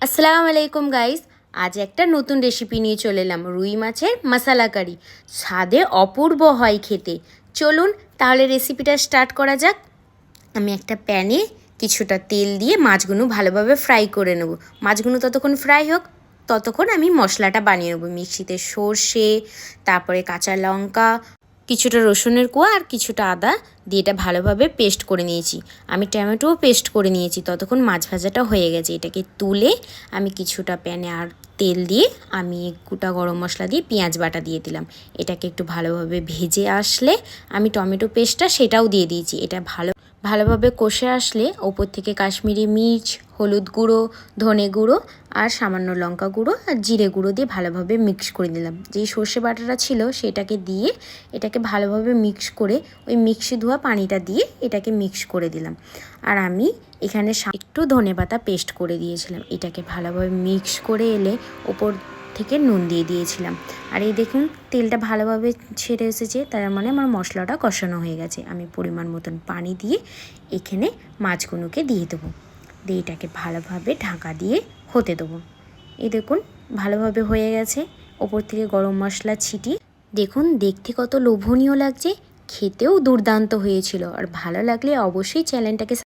আসসালামু আলাইকুম গাইস আজ একটা নতুন রেসিপি নিয়ে চলে এলাম। রুই মাছের মশালা কারি স্বাদে অপূর্ব হয় খেতে। চলুন তাহলে রেসিপিটা স্টার্ট করা যাক। আমি একটা প্যানে কিছুটা তেল দিয়ে মাছগুলো ভালোভাবে ফ্রাই করে নেব। মাছগুলো ততক্ষণ ফ্রাই হোক, ততক্ষণ আমি মশলাটা বানিয়ে নেব। মিক্সিতে সর্ষে, তারপরে কাঁচা লঙ্কা কিছুটা রসুনের কোয়া আর কিছুটা আদা দিয়ে এটা ভালোভাবে পেস্ট করে নিয়েছি। আমি টমেটোও পেস্ট করে নিয়েছি। ততক্ষণ মাছ ভাজাটা হয়ে গেছে। এটাকে তুলে আমি কিছুটা প্যানে আর তেল দিয়ে আমি গোটা গরম মশলা দিয়ে পেঁয়াজ বাটা দিয়ে দিলাম। এটাকে একটু ভালোভাবে ভেজে আসলে আমি টমেটো পেস্টটা সেটাও দিয়ে দিয়েছি। এটা ভালো ভালোভাবে কষে আসলে ওপর থেকে কাশ্মীরি মির্চ, হলুদ গুঁড়ো, ধনে গুঁড়ো আর সামান্য লঙ্কা গুঁড়ো আর জিরে গুঁড়ো দিয়ে ভালোভাবে মিক্স করে দিলাম যেই সর্ষে বাটাটা ছিল সেটাকে দিয়ে এটাকে ভালোভাবে মিক্স করে ওই মিক্সি ধোয়া পানিটা দিয়ে এটাকে মিক্স করে দিলাম। আর আমি এখানে একটু ধনে পাতা পেস্ট করে দিয়েছিলাম। এটাকে ভালোভাবে মিক্স করে এলে ওপর থেকে নুন দিয়ে দিয়েছিলাম। আর এই দেখুন, তেলটা ভালোভাবে ছেড়ে এসেছে, তার মানে আমার মশলাটা কষানো হয়ে গেছে। আমি পরিমাণ মতন পানি দিয়ে এখানে মাছগুলোকে দিয়ে দেবো। দিয়ে এটাকে ভালোভাবে ঢাকা দিয়ে হতে দেবো। এই দেখুন, ভালোভাবে হয়ে গেছে। ওপর থেকে গরম মশলা ছিটিয়ে, দেখুন, দেখতে কত লোভনীয় লাগছে। খেতেও দুর্দান্ত হয়েছিল। আর ভালো লাগলে অবশ্যই চ্যানেলটাকে